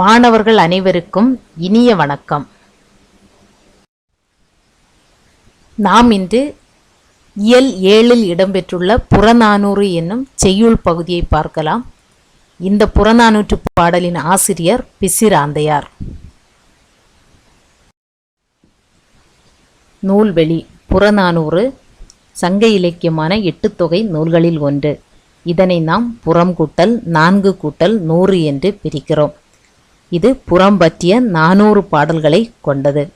மாணவர்கள் அனைவருக்கும் இனிய வணக்கம். நாம் இன்று இயல் ஏழில் இடம்பெற்றுள்ள புறநானூறு என்னும் செய்யுள் பகுதியை பார்க்கலாம். இந்த புறநானூற்று பாடலின் ஆசிரியர் பிசிராந்தையார். நூல்வெளி புறநானூறு சங்க இலக்கியமான எட்டு தொகை நூல்களில் ஒன்று. இதனை நாம் புறம் கூட்டல் நான்கு கூட்டல் நூறு என்று பிரிக்கிறோம். இது புறம் பற்றிய நானூறு பாடல்களை கொண்டது.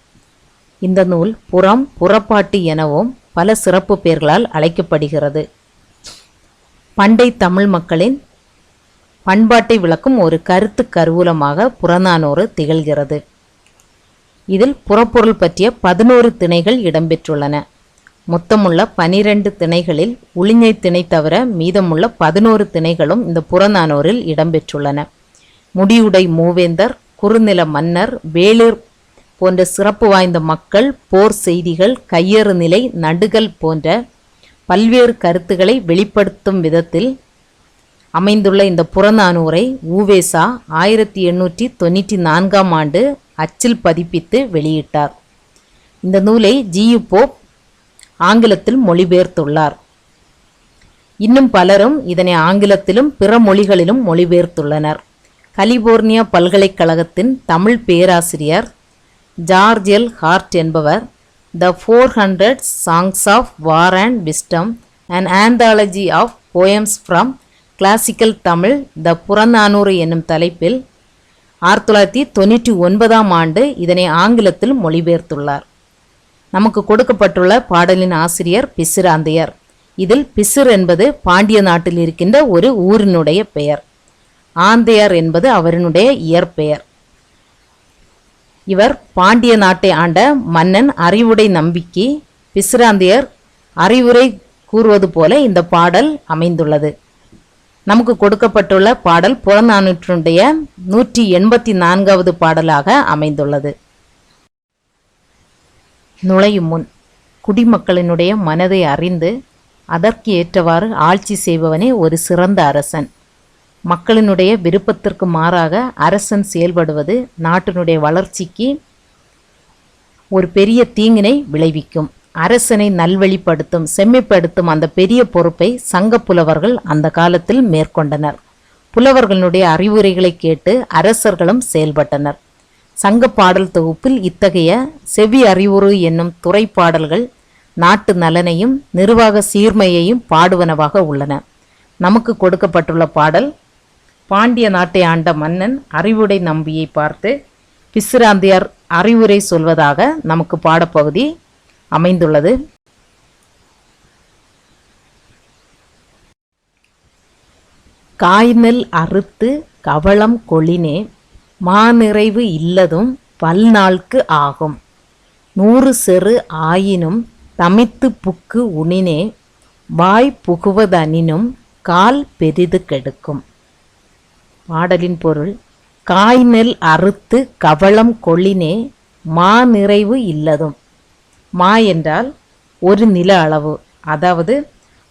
இந்த நூல் புறம் புறப்பாட்டு எனவும் பல சிறப்பு பெயர்களால் அழைக்கப்படுகிறது. பண்டை தமிழ் மக்களின் பண்பாட்டை விளக்கும் ஒரு கருத்து கருவூலமாக புறநானூறு திகழ்கிறது. இதில் புறப்பொருள் பற்றிய பதினோரு திணைகள் இடம்பெற்றுள்ளன. மொத்தமுள்ள பனிரெண்டு திணைகளில் உளிஞை திணை தவிர மீதமுள்ள பதினோரு திணைகளும் இந்த புறநானூரில் இடம்பெற்றுள்ளன. முடியுடை மூவேந்தர் குறுநில மன்னர் வேளிர் போன்ற சிறப்பு வாய்ந்த மக்கள் போர் செய்திகள் கையறு நிலை நடுகள் போன்ற பல்வேறு கருத்துக்களை வெளிப்படுத்தும் விதத்தில் அமைந்துள்ள இந்த புறநானூரை ஊவேசா ஆயிரத்தி எண்ணூற்றி தொண்ணூற்றி நான்காம் ஆண்டு அச்சில் பதிப்பித்து வெளியிட்டார். இந்த நூலை ஜியு போப் ஆங்கிலத்தில் மொழிபெயர்த்துள்ளார். இன்னும் பலரும் இதனை ஆங்கிலத்திலும் பிற மொழிகளிலும் மொழிபெயர்த்துள்ளனர். கலிபோர்னியா பல்கலைக்கழகத்தின் தமிழ் பேராசிரியர் ஜார்ஜ் எல். ஹார்ட் என்பவர் the four hundred songs of war and wisdom and anthology of poems from classical Tamil the Purananuru என்னும் தலைப்பில் ஆயிரத்தி தொள்ளாயிரத்தி தொண்ணூற்றி ஒன்பதாம் ஆண்டு இதனை ஆங்கிலத்தில் மொழிபெயர்த்துள்ளார். நமக்கு கொடுக்கப்பட்டுள்ள பாடலின் ஆசிரியர் பிசிராந்தையர். இதில் பிசிர் என்பது பாண்டிய நாட்டில் இருக்கின்ற ஒரு ஊரினுடைய பெயர். ஆந்தையர் என்பது அவரினுடைய இயற்பெயர். இவர் பாண்டிய நாட்டை ஆண்ட மன்னன் அறிவுடை நம்பிக்கை பிசிராந்தையர் அறிவுரை கூறுவது போல இந்த பாடல் அமைந்துள்ளது. நமக்கு கொடுக்கப்பட்டுள்ள பாடல் புறநானூற்றுடைய நூற்றி எண்பத்தி நான்காவது பாடலாக அமைந்துள்ளது. நுழையும் முன் குடிமக்களினுடைய மனதை அறிந்து அதற்கு ஏற்றவாறு ஆட்சி செய்பவனே ஒரு சிறந்த அரசன். மக்களினுடைய விருப்பத்திற்கு மாறாக அரசன் செயல்படுவது நாட்டினுடைய வளர்ச்சிக்கு ஒரு பெரிய தீங்கினை விளைவிக்கும். அரசனை நல்வழிப்படுத்தும் செம்மைப்படுத்தும் அந்த பெரிய பொறுப்பை சங்க புலவர்கள் அந்த காலத்தில் மேற்கொண்டனர். புலவர்களுடைய அறிவுரைகளை கேட்டு அரசர்களும் செயல்பட்டனர். சங்க பாடல் தொகுப்பில் இத்தகைய செவி அறிவுறு என்னும் துறை பாடல்கள் நாட்டு நலனையும் நிர்வாக சீர்மையையும் பாடுவனவாக உள்ளன. நமக்கு கொடுக்கப்பட்டுள்ள பாடல் பாண்டிய நாட்டை ஆண்ட மன்னன் அறிவுடை நம்பியை பார்த்து பிசிராந்தியார் அறிவுரை சொல்வதாக நமக்கு பாடப்பகுதி அமைந்துள்ளது. காய்நெல் அறுத்து கவளம் கொளினே மாநிறைவு இல்லதும் பல்நாள்க்கு ஆகும். நூறு செரு ஆயினும் தமித்து புக்கு உணினே வாய் புகுவதனினும் கால் பெரிது கெடுக்கும். பாடலின் பொருள் காய் நெல் அறுத்து கவளம் கொள்ளினே மா நிறைவு இல்லதும். மா என்றால் ஒரு நில அளவு அதாவது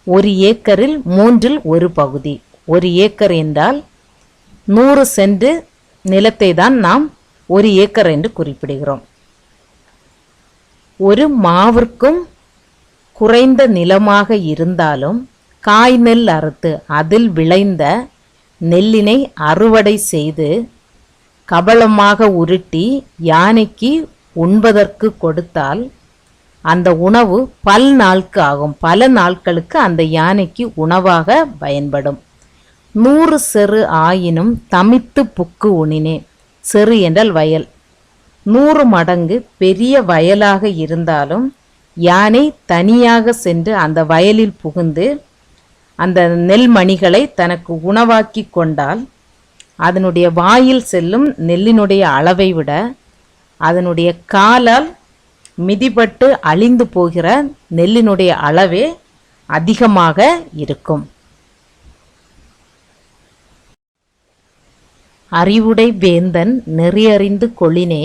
ஒரு ஏக்கரில் மூன்றில் ஒரு பகுதி. ஒரு ஏக்கர் என்றால் நூறு சென்ட் நிலத்தை தான் நாம் ஒரு ஏக்கர் என்று குறிப்பிடுகிறோம். ஒரு மாவிற்கும் குறைந்த நிலமாக இருந்தாலும் காய் நெல் அறுத்து அதில் விளைந்த நெல்லினை அறுவடை செய்து கபளமாக உருட்டி யானைக்கு உண்பதற்கு கொடுத்தால் அந்த உணவு பல் நாளுக்கு ஆகும். பல நாட்களுக்கு அந்த யானைக்கு உணவாக பயன்படும். நூறு செரு ஆயினும் தமித்து புக்கு உணினே செரு என்றால் வயல். நூறு மடங்கு பெரிய வயலாக இருந்தாலும் யானை தனியாக சென்று அந்த வயலில் புகுந்து அந்த நெல் மணிகளை தனக்கு உணவாக்கி கொண்டால் அதனுடைய வாயில் செல்லும் நெல்லினுடைய அளவை விட அதனுடைய காலால் மிதிபட்டு அழிந்து போகிற நெல்லினுடைய அளவே அதிகமாக இருக்கும். அறிவுடை வேந்தன் நெறியறிந்து கொளினே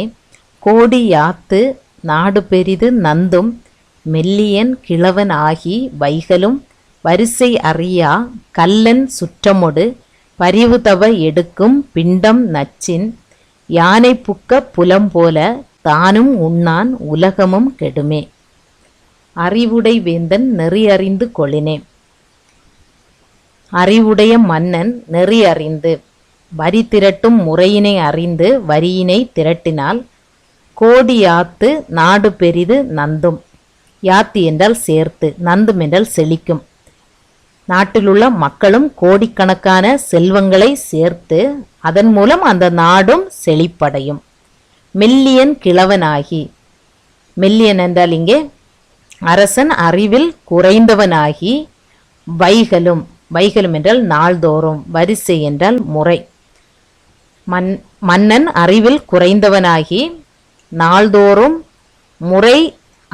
கோடி யாத்து நாடு பெரிது நந்தும் மெல்லியன் கிழவன் ஆகி வைகலும் வரிசை அறியா கல்லன் சுற்றமொடு பரிவுதவ எடுக்கும் பிண்டம் நச்சின் யானை புக்க புலம் போல தானும் உண்ணான் உலகமும் கெடுமே. அறிவுடை வேந்தன் நெறியறிந்து கொளினே. அறிவுடைய மன்னன் நெறி அறிந்து வரி திரட்டும் முறையினை அறிந்து வரியினை திரட்டினால் கோடி யாத்து நாடு பெரிது நந்தும். யாத்து என்றால் சேர்த்து நந்தும் என்றால் செழிக்கும். நாட்டிலுள்ள மக்களும் கோடிக்கணக்கான செல்வங்களை சேர்த்து அதன் மூலம் அந்த நாடும் செழிப்படையும். மெல்லியன் கிழவனாகி. மெல்லியன் என்றால் இங்கே அரசன் அறிவில் குறைந்தவனாகி வைகலும் வைகலும் என்றால் நாள்தோறும் வரிசை என்றால் முறை. மன் மன்னன் அறிவில் குறைந்தவனாகி நாள்தோறும் முறை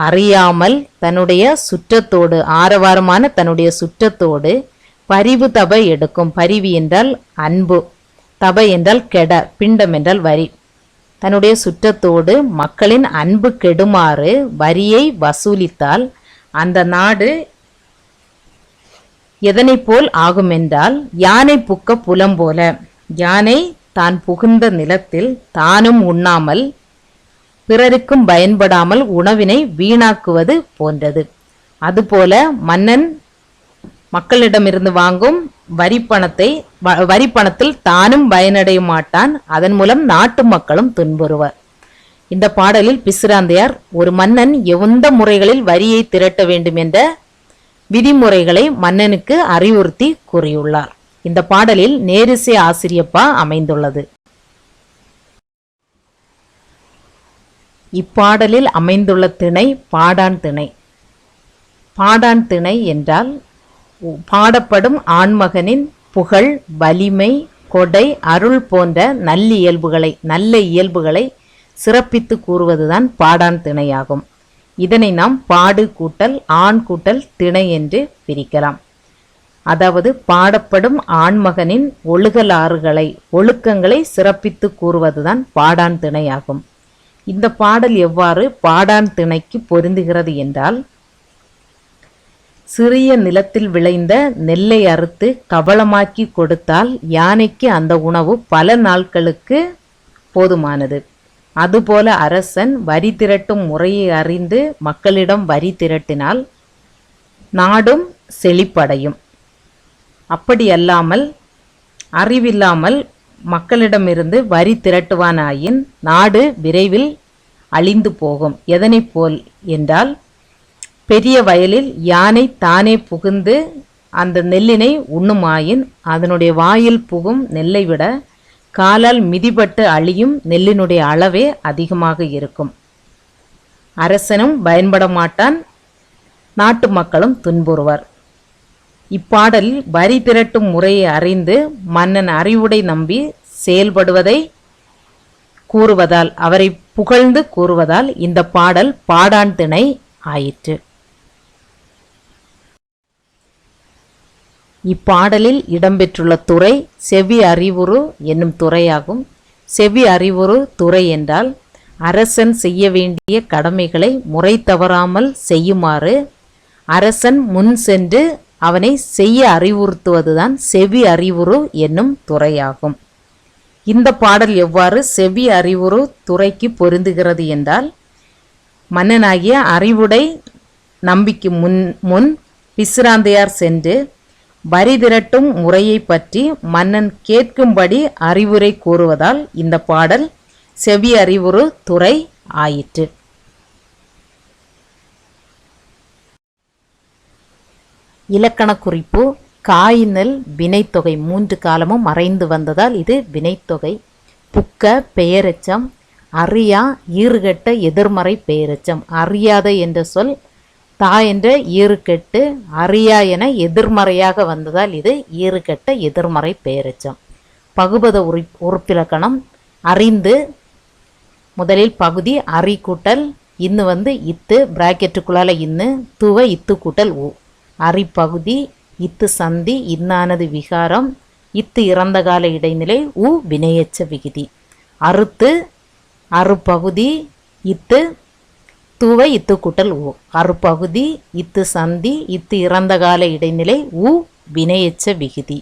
அறியாமல் தன்னுடைய சுற்றத்தோடு ஆரவாரமான தன்னுடைய சுற்றத்தோடு பரிவு தபை எடுக்கும். பரிவு என்றால் அன்பு தபை என்றால் கெட பிண்டம் என்றால் வரி. தன்னுடைய சுற்றத்தோடு மக்களின் அன்பு கெடுமாறு வரியை வசூலித்தால் அந்த நாடு எதனை போல் ஆகுமென்றால் யானை புக்க புலம் போல. யானை தான் புகுந்த நிலத்தில் தானும் உண்ணாமல் பிறருக்கும் பயன்படாமல் உணவினை வீணாக்குவது போன்றது. அதுபோல மன்னன் மக்களிடமிருந்து வாங்கும் வரி பணத்தை வ- வரி பணத்தில் தானும் பயனடைய மாட்டான். அதன் மூலம் நாட்டு மக்களும் துன்புறுவர். இந்த பாடலில் பிசுராந்தையார் ஒரு மன்னன் எந்த முறைகளில் வரியை திரட்ட வேண்டும் என்ற விதிமுறைகளை மன்னனுக்கு அறிவுறுத்தி கூறியுள்ளார். இந்த பாடலில் நேரிசை ஆசிரியப்பா அமைந்துள்ளது. இப்பாடலில் அமைந்துள்ள திணை பாடான் திணை. பாடான் திணை என்றால் பாடப்படும் ஆண்மகனின் புகழ் வலிமை கொடை அருள் போன்ற நல்லியல்புகளை நல்ல இயல்புகளை சிறப்பித்து கூறுவதுதான் பாடான் திணையாகும். இதனை நாம் பாடு கூட்டல் ஆண் கூட்டல் திணை என்று பிரிக்கலாம். அதாவது பாடப்படும் ஆண்மகனின் ஒழுகலாறுகளை ஒழுக்கங்களை சிறப்பித்து கூறுவதுதான் பாடான் திணையாகும். இந்த பாடல் எவ்வாறு பாடான் திணைக்கு பொருந்துகிறது என்றால் சிறிய நிலத்தில் விளைந்த நெல்லை அறுத்து கவளமாக்கி கொடுத்தால் யானைக்கு அந்த உணவு பல நாட்களுக்கு போதுமானது. அதுபோல அரசன் வரி திரட்டும் முறையை அறிந்து மக்களிடம் வரி திரட்டினால் நாடும் செழிப்படையும். அப்படியல்லாமல் அறிவில்லாமல் மக்களிடமிருந்து வரி திரட்டுவானாயின் நாடு விரைவில் அழிந்து போகும். எதனை போல் என்றால் பெரிய வயலில் யானை தானே புகுந்து அந்த நெல்லினை உண்ணுமாயின் அதனுடைய வாயில் புகும் நெல்லை விட காலால் மிதிபட்டு அழியும் நெல்லினுடைய அளவே அதிகமாக இருக்கும். அரசனும் பயன்பட மாட்டான் நாட்டு மக்களும் துன்புறுவர். இப்பாடலில் வரி திரட்டும் முறையை அறிந்து மன்னன் அறிவுடை நம்பி செயல்படுவதை கூறுவதால் அவரை புகழ்ந்து கூறுவதால் இந்த பாடல் பாடான் திணை ஆயிற்று. இப்பாடலில் இடம்பெற்றுள்ள துறை செவி அறிவுறு என்னும் துறையாகும். செவி அறிவுறு துறை என்றால் அரசன் செய்ய வேண்டிய கடமைகளை முறை தவறாமல் செய்யுமாறு அரசன் முன் சென்று அவனை செய்ய அறிவுறுத்துவதுதான் செவி அறிவுறு என்னும் துறையாகும். இந்த பாடல் எவ்வாறு செவி அறிவுறு துறைக்கு பொருந்துகிறது என்றால் மன்னனாகிய அறிவுடை நம்பிக்கு முன் முன் பிசிராந்தையார் சென்று வரி திரட்டும் முறையை பற்றி மன்னன் கேட்கும்படி அறிவுரை கூறுவதால் இந்த பாடல் செவி அறிவுறு துறை ஆயிற்று. இலக்கண குறிப்பு காயினல் வினைத்தொகை மூன்று காலமும் மறைந்து வந்ததால் இது வினைத்தொகை. புக்க பெயரெச்சம் அறியா ஈறுகட்ட எதிர்மறை பெயரெச்சம். அறியாத என்ற சொல் தா என்ற ஈறுகட்டு அறியா என எதிர்மறையாக வந்ததால் இது ஈறுகட்ட எதிர்மறை பெயரெச்சம். பகுபத உறு உறுப்பிலக்கணம் அறிந்து முதலில் பகுதி அறி கூட்டல் இன்னு வந்து இத்து பிராக்கெட்டுக்குள்ளால இன்னு துவ இத்து கூட்டல் ஊ அரிப்பகுதி இத்து சந்தி இன்னானது விகாரம் இத்து இறந்த கால இடைநிலை உ வினையச்ச விகுதி. அறுத்து அறுப்பகுதி இத்து தூவை இத்து கூட்டல் ஊ அறுப்பகுதி இத்து சந்தி இத்து இறந்த கால இடைநிலை உ வினையச்ச விகுதி.